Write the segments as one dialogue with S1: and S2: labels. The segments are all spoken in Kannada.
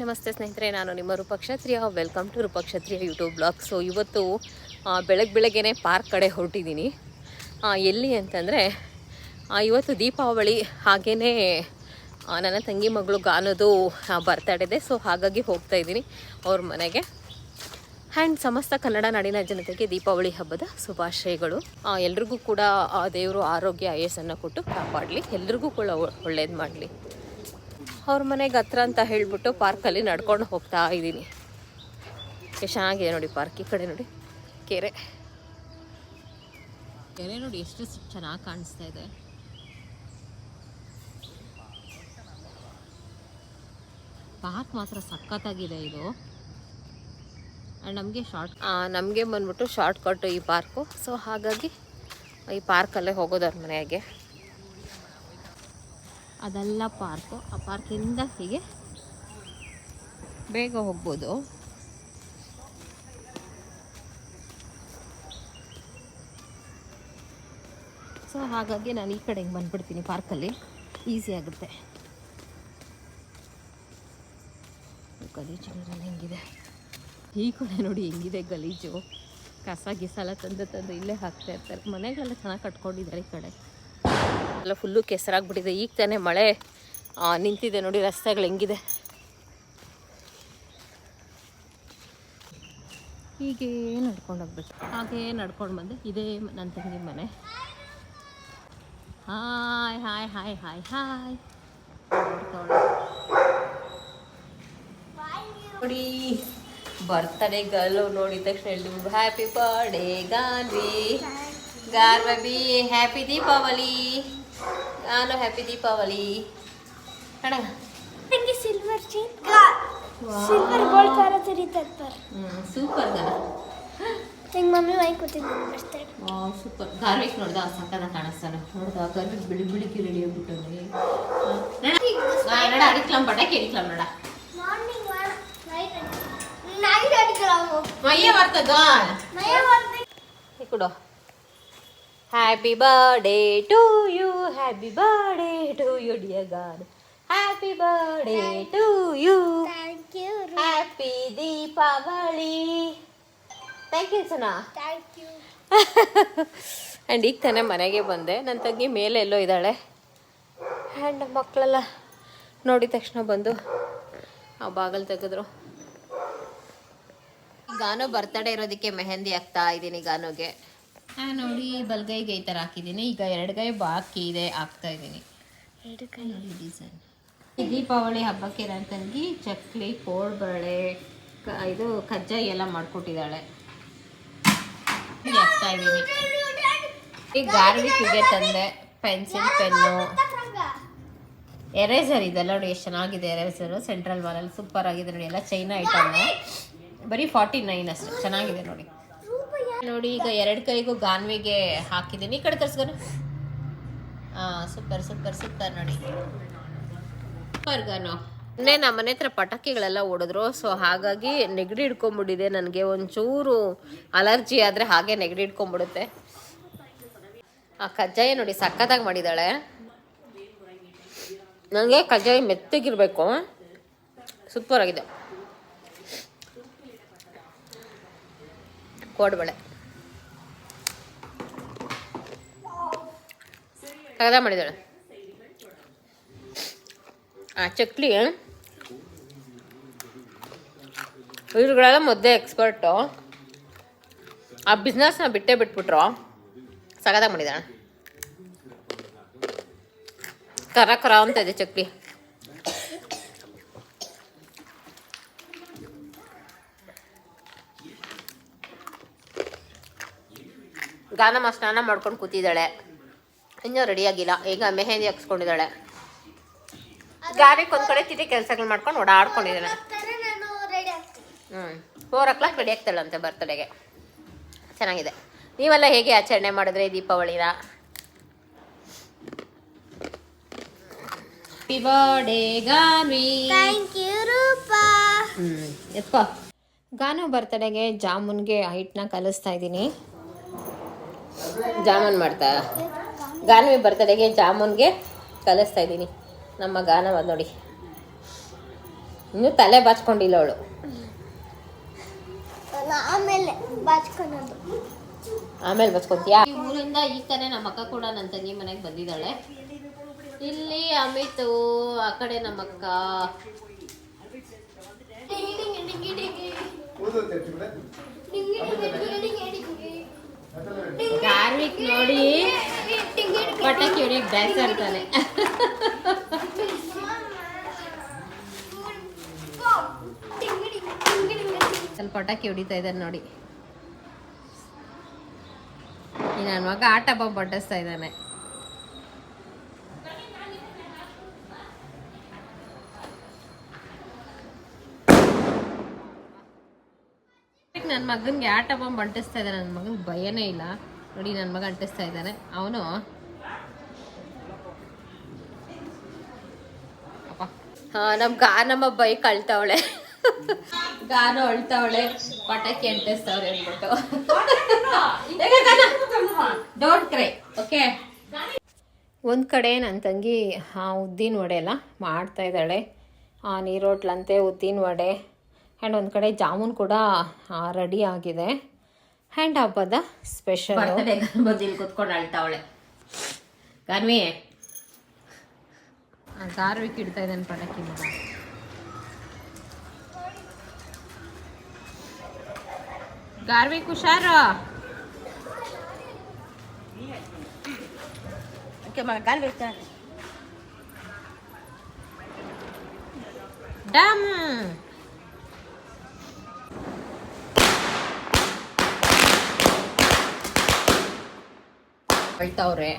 S1: ನಮಸ್ತೆ ಸ್ನೇಹಿತರೆ, ನಾನು ನಿಮ್ಮ Roopakshatriya welcome to Roopakshatriya YouTube blog so ಇವತ್ತು ಬೆಳಗ್ಗೆ ಬೆಳಗ್ಗೆನೆ ಪಾರ್ಕ್ ಕಡೆ ಹೊರಟಿದ್ದೀನಿ. ಎಲ್ಲಿ ಅಂತಂದರೆ ಇವತ್ತು ದೀಪಾವಳಿ ಹಾಗೆಯೇ ನನ್ನ ತಂಗಿ ಮಗಳು ಗಾನದು ಬರ್ತಡೇ ಇದೆ. ಸೊ ಹಾಗಾಗಿ ಹೋಗ್ತಾ ಇದ್ದೀನಿ ಅವ್ರ ಮನೆಗೆ. ಆ್ಯಂಡ್ ಸಮಸ್ತ ಕನ್ನಡ ನಾಡಿನ ಜನತೆಗೆ ದೀಪಾವಳಿ ಹಬ್ಬದ ಶುಭಾಶಯಗಳು. ಎಲ್ರಿಗೂ ಕೂಡ ದೇವರು ಆರೋಗ್ಯ, ಆಯಸ್ಸನ್ನು ಕೊಟ್ಟು ಕಾಪಾಡಲಿ. ಎಲ್ರಿಗೂ ಕೂಡ ಒಳ್ಳೇದು ಮಾಡಲಿ. ಅವ್ರ ಮನೆಗೆ ಹತ್ರ ಅಂತ ಹೇಳಿಬಿಟ್ಟು ಪಾರ್ಕಲ್ಲಿ ನಡ್ಕೊಂಡು ಹೋಗ್ತಾ ಇದ್ದೀನಿ. ಎಷ್ಟು ಚೆನ್ನಾಗಿದೆ ನೋಡಿ ಪಾರ್ಕ್ ಈ ಕಡೆ ನೋಡಿ. ಕೆರೆ. ಕೆರೆ ನೋಡಿ ಎಷ್ಟು ಚೆನ್ನಾಗಿ ಕಾಣಿಸ್ತಾ ಇದೆ. ಪಾರ್ಕ್ ಮಾತ್ರ ಸಖತ್ತಾಗಿದೆ ಇದು. ನಮಗೆ ಶಾರ್ಟ್ ನಮಗೆ ಬಂದ್ಬಿಟ್ಟು ಶಾರ್ಟ್ ಕಟ್ ಈ ಪಾರ್ಕು. ಸೊ ಹಾಗಾಗಿ ಈ ಪಾರ್ಕಲ್ಲೇ ಹೋಗೋದು ಅವ್ರ ಮನೆಗೆ. ಅದೆಲ್ಲ ಪಾರ್ಕು. ಆ ಪಾರ್ಕಿಂದ ಹೀಗೆ ಬೇಗ ಹೋಗ್ಬೋದು. ಸೊ ಹಾಗಾಗಿ ನಾನು ಈ ಕಡೆ ಹಿಂಗೆ ಬಂದ್ಬಿಡ್ತೀನಿ ಪಾರ್ಕಲ್ಲಿ. ಈಸಿ ಆಗುತ್ತೆ. ಗಲೀಜು ನೀರಲ್ಲಿ ಹೆಂಗಿದೆ. ಈ ಕಡೆ ನೋಡಿ ಹೆಂಗಿದೆ ಗಲೀಜು. ಕಸ ಗಿಸ ತಂದು ತಂದು ಇಲ್ಲೇ ಹಾಕ್ತಾ ಇರ್ತಾರೆ. ಮನೆಗೆಲ್ಲ ಚೆನ್ನಾಗಿ ಕಟ್ಕೊಂಡಿದ್ದಾರೆ ಈ ಕಡೆ. ಎಲ್ಲ ಫುಲ್ಲು ಕೆಸರಾಗ್ಬಿಟ್ಟಿದೆ. ಈಗ ತಾನೇ ಮಳೆ ನಿಂತಿದೆ ನೋಡಿ ರಸ್ತೆಗಳು ಹೆಂಗಿದೆ. ಹೀಗೆ ನಡ್ಕೊಂಡು ಹೋಗ್ಬಿಟ್ಟು ಹಾಗೇ ನಡ್ಕೊಂಡು ಬಂದೆ. ಇದೇ ನನ್ನ ತಂಗಿ ಮನೆ. Hi hi hi hi hi ನೋಡಿ ಬರ್ತಡೇ ಗರ್ಲ್ ನೋಡಿದ ತಕ್ಷಣ ಹೇಳಿದ್ರು happy birthday Ganvi Garvi happy Deepavali ನಾನು ಹ್ಯಾಪಿ ದೀಪಾವಳಿ ಕಣ
S2: ನನಗೆ ಸಿಲ್ವರ್ ಚೈನ್ ಸಿಲ್ವರ್ ಗೋಲ್ಡ್ ತರ ತಿರಿತಾರೆ
S1: ಸೂಪರ್ ಗನ
S2: ನಂಗೆ ಮಮ್ಮಿ ವಾಯಿ ಕೂತಿದ್ದೀನಿ ಬರ್ತಡೆ
S1: ಸೂಪರ್ ಗಾರ್ವಿಕ್ ನೋಡ್ದ ಸಕ್ಕದ ಕಾಣಿಸ್ತಾನೆ ನೋಡ್ದ ಗಾರ್ವಿಕ್ ಬಿಳಿ ಬಿಳಿಕಿ ರೆಡಿ ಆಗ್ಬಿಟ್ಟು ನಡ ಅಡಿಕ್ಲಂ ಪಟಾಕಿ ಅಡಿಕ್ಲಂ ನಡ
S2: ಮಾರ್ನಿಂಗ್ ನೈಟ್ ನೈಟ್ ಅಡಿಕಲಾಮು
S1: ಮಯ್ಯ ಬರ್ತದ
S2: ನಯ ಮಾಡ್ದೆ
S1: ಕೊಡು happy birthday to you happy birthday to you dear God happy birthday to you
S2: thank you
S1: happy Deepavali thank you ಸುನಾ
S2: thank you
S1: and ಈಗ ತಾನೇ ಮನೆಗೆ ಬಂದೆ. ನನ್ನ ತಂಗಿ ಮೇಲೆ ಎಲ್ಲೋ ಇದ್ದಾಳೆ. ಆ್ಯಂಡ್ ಮಕ್ಕಳೆಲ್ಲ ನೋಡಿದ ತಕ್ಷಣ ಬಂದು ಆ ಬಾಗಲ್ ತೆಗೆದ್ರು. ಗಾನು ಬರ್ತಡೇ ಇರೋದಕ್ಕೆ ಮೆಹಂದಿ ಆಗ್ತಾ ಇದ್ದೀನಿ ಗಾನುಗೆ. ನೋಡಿ ಬಲ್ಗೈಗೆ ಈ ಥರ ಹಾಕಿದ್ದೀನಿ. ಈಗ ಎರಡುಗೈ ಬಾಕಿ ಇದೆ ಹಾಕ್ತಾ ಇದ್ದೀನಿ. ನೋಡಿ ಡಿಸೈನ್ ಈ ದೀಪಾವಳಿ ಹಬ್ಬಕ್ಕೆ ನನ್ನ ತಂಗಿ ಚಕ್ಲಿ ಕೋಡ್ಬಳೆ ಕ ಇದು ಕಜ್ಜಾಯಿ ಎಲ್ಲ ಮಾಡಿಕೊಟ್ಟಿದ್ದಾಳೆ. ಹಾಕ್ತಾ ಇದ್ದೀನಿ. ಈಗ ಗಾರ್ವಿಕ್ಗೆ ತಂದೆ ಪೆನ್ಸಿಲ್ ಪೆನ್ನು. ಎರೇಸರ್ ಇದೆಲ್ಲ ನೋಡಿ ಎಷ್ಟು ಚೆನ್ನಾಗಿದೆ ಎರೇಸರು. ಸೆಂಟ್ರಲ್ ಮಾಲಲ್ಲಿ ಸೂಪರ್ ಆಗಿದೆ ನೋಡಿ ಎಲ್ಲ ಚೈನಾ ಐಟಮ್. ಬರೀ ಫಾರ್ಟಿ ನೈನ್ ಅಷ್ಟೇ ಚೆನ್ನಾಗಿದೆ ನೋಡಿ. ನೋಡಿ, ಈಗ ಎರಡು ಕೈಗೂ ಗಾನ್ವಿಗೆ ಹಾಕಿದ್ದೀನಿ. ಈ ಕಡೆ ತರ್ಸ್ಗನ ಸೂಪರ್ ಸೂಪರ್ ಸೂಪರ್ ನೋಡಿ. ಸೂಪರ್ ಗಾನು. ಮೊನ್ನೆ ನಮ್ಮ ಮನೆ ಹತ್ರ ಪಟಾಕಿಗಳೆಲ್ಲ ಓಡಿದ್ರು. ಸೊ ಹಾಗಾಗಿ ನೆಗಡಿ ಹಿಡ್ಕೊಂಬಿಟ್ಟಿದೆ ನನಗೆ. ಒಂಚೂರು ಅಲರ್ಜಿ ಆದರೆ ಹಾಗೆ ನೆಗಡಿ ಹಿಡ್ಕೊಂಬಿಡುತ್ತೆ. ಆ ಕಜ್ಜಾಯ ನೋಡಿ ಸಖತ್ತಾಗಿ ಮಾಡಿದ್ದಾಳೆ. ನನಗೆ ಕಜ್ಜಾಯ ಮೆತ್ತಗಿರಬೇಕು. ಸೂಪರ್ ಆಗಿದೆ ಕೋಡ್ಬಳೆ. ಸಗದ ಮಾಡಿದಾಳೆ. ಆ ಚಕ್ಲಿ ಇವ್ರುಗಳೆಲ್ಲ ಮುದ್ದೆ ಎಕ್ಸ್ಪರ್ಟು ಆ ಬಿಸ್ನೆಸ್ನ ಬಿಟ್ಟೇ ಬಿಟ್ಬಿಟ್ರು. ಸಗದ ಮಾಡಿದಾಳೆ. ಕರ ಕರ ಅಂತ ಇದೆ ಚಕ್ಲಿ. ಗಾನಮ್ಮ ಸ್ನಾನ ಮಾಡ್ಕೊಂಡು ಕೂತಿದ್ದಾಳೆ. ಇನ್ನೂ ರೆಡಿ ಆಗಿಲ್ಲ. ಈಗ ಮೆಹಂದಿ ಹಾಕ್ಸ್ಕೊಂಡಿದ್ದಾಳೆ. ಗಾರಿಗೆ ಒಂದ್ ಕಡೆ ತಿಟಿ ಕೆಲಸಗಳು ಮಾಡ್ಕೊಂಡು ಓಡಾಡ್ಕೊಂಡಿದ್ದಾಳೆ.
S2: ತರ ನಾನು ರೆಡಿ ಆಗ್ತೀನಿ.
S1: ಹ್ಞೂ ಫೋರ್ ಓ ಕ್ಲಾಕ್ ರೆಡಿ ಆಗ್ತಾಳಂತೆ ಬರ್ತಡೆಗೆ ಚೆನ್ನಾಗಿದೆ. ನೀವೆಲ್ಲ ಹೇಗೆ ಆಚರಣೆ ಮಾಡಿದ್ರೆ ದೀಪಾವಳಿನ? Birthday Ganvi
S2: thank you Roopa
S1: ಹ್ಞೂ ಎತ್ಕೋ. ಗಾನು ಬರ್ತಡೆಗೆ ಜಾಮೂನ್ಗೆ ಹೈಟ್ನ ಕಲಿಸ್ತಾ ಇದ್ದೀನಿ. ಜಾಮೂನ್ ಮಾಡ್ತಾ? ಗಾನ್ವಿ ಬರ್ತಡೆಗೆ ಜಾಮೂನ್ಗೆ ಕಲಿಸ್ತಾ ಇದ್ದೀನಿ. ನಮ್ಮ ಗಾನವ ನೋಡಿ. ಇನ್ನೂ ತಲೆ ಬಾಚ್ಕೊಂಡಿಲ್ಲ ಅವಳು.
S2: ಆಮೇಲೆ ಬಾಚ್ಕೊಳೋದು.
S1: ಆಮೇಲೆ ಬಚ್ಕೊತೀಯಾ ಈ ಊರಿಂದ ಈ ಕಡೆ ನಮ್ಮ ಅಕ್ಕ ಕೂಡ ನನ್ನ ತಂಗಿ ಮನೆಗೆ ಬಂದಿದ್ದಾಳೆ. ಇಲ್ಲಿ ಅಮಿತು ಆ ಕಡೆ ನಮ್ಮ ಗಾರ್ವಿಕ್ ನೋಡಿ ಪಟಾಕಿ ಹೊಡಿಯಕ್ ಆಡ್ತಾನೆ. ಸ್ವಲ್ಪ ಪಟಾಕಿ ಹೊಡಿತಾ ಇದ್ದಾನೆ ನೋಡಿ. ನನ್ನ ಮಗ ಆಟ ಬಾಂಬ್ ಬಡ್ಡಿಸ್ತಾ ಇದ್ದಾನೆ. ನನ್ನ ಮಗನಿಗೆ ಆಟ ಬಾಂಬ್ ಅಂಟಿಸ್ತಾ ಇದ್ದಾನೆ. ನನ್ನ ಮಗನಿಗೆ ಭಯನೇ ಇಲ್ಲ. ನೋಡಿ ನನ್ನ ಮಗ ಅಂಟಿಸ್ತಾ ಇದ್ದಾನೆ. ಅವನು ನಮ್ಮ ಗಾನಮ್ಮ ಬೈಕ್ ಅಳ್ತಾವಳೆ ಗಾನ ಅಳ್ತಾವಳೆ. ಪಟಾಕಿ ಅಂಟಿಸ್ತಾವ್ರೆ ಅಂದ್ಬಿಟ್ಟು. ಡೋಂಟ್ ಕ್ರೈ ಓಕೆ ಒಂದು ಕಡೆ ನನ್ನ ತಂಗಿ ಉದ್ದಿನ ವಡೆ ಎಲ್ಲ ಮಾಡ್ತಾ ಇದ್ದಾಳೆ. ನೀರೋಟ್ಲಂತೆ ಉದ್ದಿನ ವಡೆ. ಆ್ಯಂಡ್ ಒಂದು ಕಡೆ ಜಾಮೂನ್ ಕೂಡ ರೆಡಿ ಆಗಿದೆ. ಆ್ಯಂಡ್ ಹಬ್ಬದ ಸ್ಪೆಷಲ್ ಕೂತ್ಕೊಂಡು ಕುತ್ಕೊಂಡು ಅಳ್ತಾವಳೆ. ಗಾನ್ವಿ. ಗಾರ್ವಿಕ್ ಇಡ್ತಾ ಇದ್ದಾನೆ ಪಟಾಕಿ ಮಗ. ಗಾರ್ವಿಕ್ ಹುಷಾರು? ಡಮ್. ಅಳ್ತಾವ್ರೆ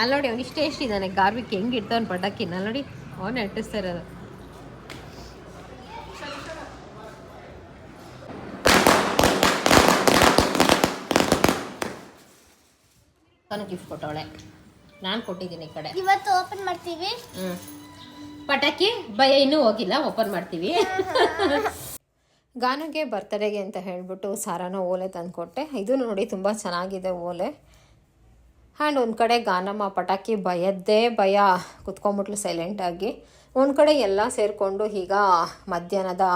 S1: ಅಲ್ಲಿ ನೋಡಿ ಅವ್ನು ಇಷ್ಟೇ ಇದ್ದಾನೆ ಗಾರ್ವಿಕ್ ಹೆಂಗ್ ಇಡ್ತಾವನ್ ಪಟಾಕಿನ ಅಲ್ಲ್ ನೋಡಿ ಅವನೇ ಅಂಟಿಸ್ತಾ ಇರೋದು ನಾನು ಗಿಫ್ಟ್ ಕೊಟ್ಟವಳೆ. ನಾನು ಕೊಟ್ಟಿದ್ದೀನಿ ಈ ಕಡೆ.
S2: ಇವತ್ತು ಓಪನ್ ಮಾಡ್ತೀವಿ?
S1: ಪಟಾಕಿ? ಭಯ ಇನ್ನೂ ಹೋಗಿಲ್ಲ ಓಪನ್ ಮಾಡ್ತೀವಿ. ಗಾನಗೆ ಬರ್ತಡೆಗೆ ಅಂತ ಹೇಳ್ಬಿಟ್ಟು ಸಾರಾನ ಓಲೆ ತಂದುಕೊಟ್ಟೆ. ಇದು ನೋಡಿ ತುಂಬ ಚೆನ್ನಾಗಿದೆ ಓಲೆ. ಆ್ಯಂಡ್ ಒಂದು ಕಡೆ ಗಾನಮ್ಮ ಪಟಾಕಿ ಭಯದ್ದೇ ಭಯ ಕುತ್ಕೊಂಬಿಟ್ಲು ಸೈಲೆಂಟಾಗಿ ಒಂದು ಕಡೆ ಎಲ್ಲ ಸೇರಿಕೊಂಡು ಈಗ ಮಧ್ಯಾಹ್ನದ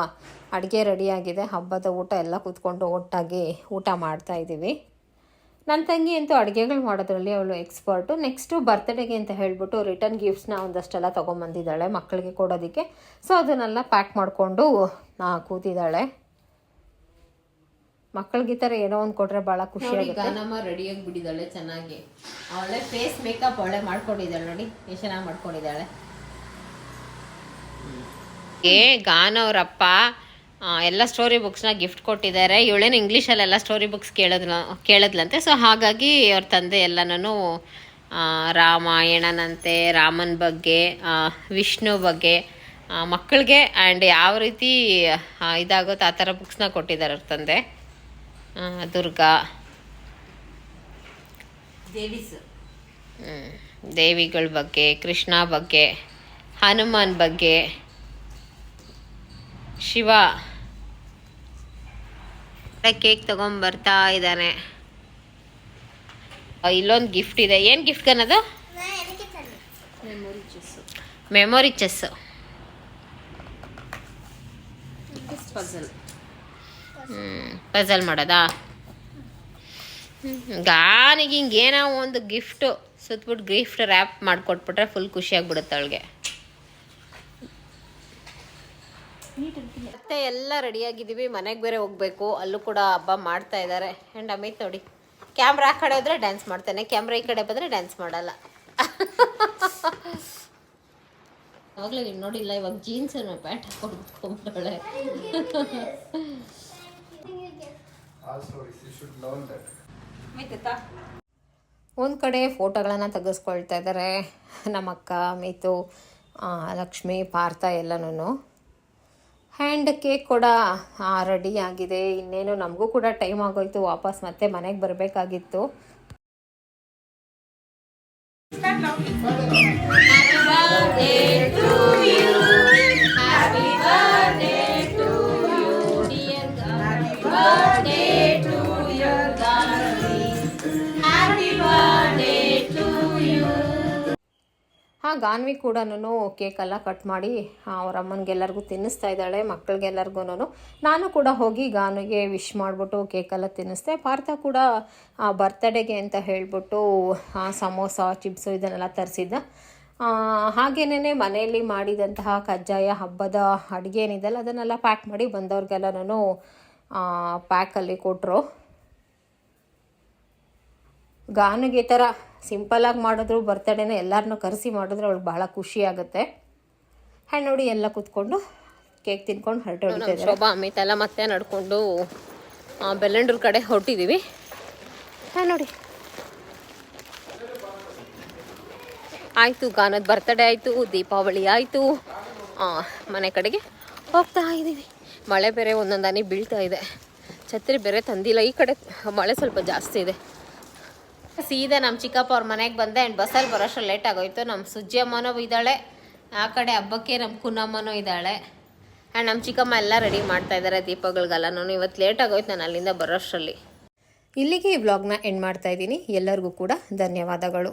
S1: ಅಡುಗೆ ರೆಡಿಯಾಗಿದೆ ಹಬ್ಬದ ಊಟ ಎಲ್ಲ ಕೂತ್ಕೊಂಡು ಒಟ್ಟಾಗಿ ಊಟ ಮಾಡ್ತಾ ಇದ್ದೀವಿ. ನನ್ನ ತಂಗಿ ಅಂತೂ ಅಡುಗೆಗಳು ಮಾಡೋದ್ರಲ್ಲಿ ಅವಳು ಎಕ್ಸ್ಪರ್ಟು ನೆಕ್ಸ್ಟು ಬರ್ತ್ಡೇಗೆ ಅಂತ ಹೇಳಿಬಿಟ್ಟು ರಿಟರ್ನ್ ಗಿಫ್ಟ್ಸ್ನ ಒಂದಷ್ಟೆಲ್ಲ ತೊಗೊಂಬಂದಿದ್ದಾಳೆ ಮಕ್ಕಳಿಗೆ ಕೊಡೋದಕ್ಕೆ. ಸೊ ಅದನ್ನೆಲ್ಲ ಪ್ಯಾಕ್ ಮಾಡಿಕೊಂಡು ಕೂತಿದ್ದಾಳೆ. ಮಕ್ಕಳಿಗೆ ಈ ಥರ ಏನೋ ಒಂದು ಕೊಟ್ರೆ ಭಾಳ ಖುಷಿ ಆಗುತ್ತೆ. ನಮ್ಮ ರೆಡಿಯಾಗಿ ಬಿಟ್ಟಿದ್ದಾಳೆ ಚೆನ್ನಾಗಿ. ಅವಳೆ ಫೇಸ್ ಮೇಕಪ್ ಅವಳೆ ಮಾಡ್ಕೊಂಡಿದ್ದಾಳೆ ನೋಡಿ ಎಷ್ಟು ಚೆನ್ನಾಗಿ ಮಾಡ್ಕೊಂಡಿದ್ದಾಳೆ. ಏ ಗಾನ ಅವರಪ್ಪ ಎಲ್ಲ ಸ್ಟೋರಿ ಬುಕ್ಸ್ನ ಗಿಫ್ಟ್ ಕೊಟ್ಟಿದ್ದಾರೆ. ಇವಳೇನು ಇಂಗ್ಲೀಷಲ್ಲೆಲ್ಲ ಸ್ಟೋರಿ ಬುಕ್ಸ್ ಕೇಳಿದ್ಲ ಕೇಳಿದ್ಲಂತೆ. ಸೊ ಹಾಗಾಗಿ ಅವ್ರ ತಂದೆ ಎಲ್ಲನೂ ರಾಮಾಯಣನಂತೆ ರಾಮನ ಬಗ್ಗೆ ವಿಷ್ಣು ಬಗ್ಗೆ ಮಕ್ಕಳಿಗೆ ಆ್ಯಂಡ್ ಯಾವ ರೀತಿ ಇದಾಗುತ್ತೆ ಆ ಥರ ಬುಕ್ಸ್ನ ಕೊಟ್ಟಿದ್ದಾರೆ ಅವ್ರ ತಂದೆ. ದುರ್ಗಾ. ದೇವಿಗಳ ಬಗ್ಗೆ ಕೃಷ್ಣ ಬಗ್ಗೆ ಹನುಮಾನ್ ಬಗ್ಗೆ ಶಿವ. ಕೇಕ್ ತಗೊಂಬರ್ತಾ ಇದ್ದಾನೆ. ಇಲ್ಲೊಂದು ಗಿಫ್ಟ್ ಇದೆ. ಏನು ಗಿಫ್ಟ್ ಅನ್ನೋದು ಮೆಮೊರಿ ಚೆಸ್ ಪಜಲ್ ಮಾಡೋದಾ? ಗಾನಿಗೆ ಹಿಂಗೆ ಏನೋ ಒಂದು ಗಿಫ್ಟು ಸುತ್ತಬಿಟ್ಟು ಗಿಫ್ಟ್ ರ್ಯಾಪ್ ಮಾಡಿಕೊಟ್ಬಿಟ್ರೆ ಫುಲ್ ಖುಷಿಯಾಗ್ಬಿಡುತ್ತೆ ಅವಳಿಗೆ. ಮತ್ತೆ ಎಲ್ಲ ರೆಡಿಯಾಗಿದ್ದೀವಿ ಮನೆಗೆ ಬೇರೆ ಹೋಗ್ಬೇಕು ಅಲ್ಲೂ ಕೂಡ ಹಬ್ಬ ಮಾಡ್ತಾ ಇದ್ದಾರೆ ಆ್ಯಂಡ್ ಅಮಿತ್ ನೋಡಿ ಕ್ಯಾಮ್ರಾ ಆ ಕಡೆ ಹೋದ್ರೆ ಡ್ಯಾನ್ಸ್ ಮಾಡ್ತಾನೆ ಕ್ಯಾಮ್ರಾ ಈ ಕಡೆ ಬಂದರೆ ಡ್ಯಾನ್ಸ್ ಮಾಡಲ್ಲ. ಆಗಲೇ ನೀವು ನೋಡಿಲ್ಲ ಇವಾಗ ಜೀನ್ಸ್ ಪ್ಯಾಂಟ್ ಹಾಕೊಂಡು
S3: that.
S1: ಒಂದು ಕಡೆ ಫೋಟೋಗಳನ್ನು ತೆಗೆಸ್ಕೊಳ್ತಾ ಇದ್ದಾರೆ ನಮ್ಮ ಅಕ್ಕ ಮೀತು ಲಕ್ಷ್ಮಿ ಪಾರ್ಥ ಎಲ್ಲನೂ ಹ್ಯಾಂಡ್ ಕೇಕ್ ಕೂಡ ರೆಡಿ ಆಗಿದೆ. ಇನ್ನೇನು ನಮಗೂ ಕೂಡ ಟೈಮ್ ಆಗೋಯ್ತು. ವಾಪಸ್ ಮತ್ತೆ ಮನೆಗೆ ಬರಬೇಕಾಗಿತ್ತು. ಗಾನ್ವಿ ಕೂಡ ಕೇಕೆಲ್ಲ ಕಟ್ ಮಾಡಿ ಅವ್ರ ಅಮ್ಮನಿಗೆಲ್ಲರಿಗೂ ತಿನ್ನಿಸ್ತಾ ಇದ್ದಾಳೆ ಮಕ್ಕಳಿಗೆಲ್ಲರಿಗೂ ನಾನು ಕೂಡ ಹೋಗಿ ಗಾನ್ವಿಗೆ ವಿಶ್ ಮಾಡಿಬಿಟ್ಟು ಕೇಕೆಲ್ಲ ತಿನ್ನಿಸ್ದೆ. ಪಾರ್ಥ ಕೂಡ ಬರ್ತ್ಡೇಗೆ ಅಂತ ಹೇಳಿಬಿಟ್ಟು ಸಮೋಸ, ಚಿಪ್ಸು ಇದನ್ನೆಲ್ಲ ತರಿಸಿದ್ದ. ಹಾಗೇನೇ ಮನೆಯಲ್ಲಿ ಮಾಡಿದಂತಹ ಕಜ್ಜಾಯ ಹಬ್ಬದ ಅಡುಗೆ ಏನಿದೆಯಲ್ಲ ಅದನ್ನೆಲ್ಲ ಪ್ಯಾಕ್ ಮಾಡಿ ಬಂದವ್ರಿಗೆಲ್ಲನೂ ಪ್ಯಾಕಲ್ಲಿ ಕೊಟ್ಟರು ಗಾನುಗೆ ಈ ಥರ ಸಿಂಪಲಾಗಿ ಮಾಡಿದ್ರು ಬರ್ತಡೇನ ಎಲ್ಲರನ್ನೂ ಕರೆಸಿ ಮಾಡಿದ್ರೆ ಅವಳಿಗೆ ಭಾಳ ಖುಷಿ ಆಗುತ್ತೆ. ಹ್ಯಾಂಡ್ ನೋಡಿ ಎಲ್ಲ ಕೂತ್ಕೊಂಡು ಕೇಕ್ ತಿನ್ಕೊಂಡು ಹರಟೆ ಹೊಡಿತಾ ಶೋಭಾ ಅಮಿತ್ ಎಲ್ಲ ಮತ್ತೆ ನಡ್ಕೊಂಡು ಬೆಲ್ಲಂಡ್ರ ಕಡೆ ಹೊರಟಿದ್ದೀವಿ ಹಾಂ ನೋಡಿ. ಆಯಿತು ಗಾನದ ಬರ್ತಡೇ ಆಯಿತು ದೀಪಾವಳಿ ಆಯಿತು. ಮನೆ ಕಡೆಗೆ ಹೋಗ್ತಾ ಇದ್ದೀವಿ ಮಳೆ ಬೇರೆ ಒಂದೊಂದಾನೆ ಬೀಳ್ತಾ ಇದೆ. ಛತ್ರಿ ಬೇರೆ ತಂದಿಲ್ಲ ಈ ಕಡೆ ಮಳೆ ಸ್ವಲ್ಪ ಜಾಸ್ತಿ ಇದೆ. ಸೀದಾ ನಮ್ಮ ಚಿಕ್ಕಪ್ಪ ಅವ್ರ ಮನೆಗೆ ಬಂದೆ ಆ್ಯಂಡ್ ಬಸ್ಸಲ್ಲಿ ಬರೋಷ್ಟು ಲೇಟ್ ಆಗೋಯ್ತು. ನಮ್ಮ ಸುಜ್ಜಿ ಅಮ್ಮನೂ ಇದ್ದಾಳೆ. ಆ ಕಡೆ ಹಬ್ಬಕ್ಕೆ ನಮ್ಮ ಕುನ್ನಮ್ಮನೂ ಇದ್ದಾಳೆ. ಆ್ಯಂಡ್ ನಮ್ಮ ಚಿಕ್ಕಮ್ಮ ಎಲ್ಲ ರೆಡಿ ಮಾಡ್ತಾ ಇದ್ದಾರೆ ದೀಪಗಳಿಗೆಲ್ಲನೂ. ಇವತ್ತು ಲೇಟ್ ಆಗೋಯ್ತು ನಾನು ಅಲ್ಲಿಂದ ಬರೋಷ್ಟರಲ್ಲಿ. ಇಲ್ಲಿಗೆ ಈ ವ್ಲಾಗ್ನ ಎಂಡ್ ಮಾಡ್ತಾ ಇದ್ದೀನಿ. ಎಲ್ಲರಿಗೂ ಕೂಡ ಧನ್ಯವಾದಗಳು.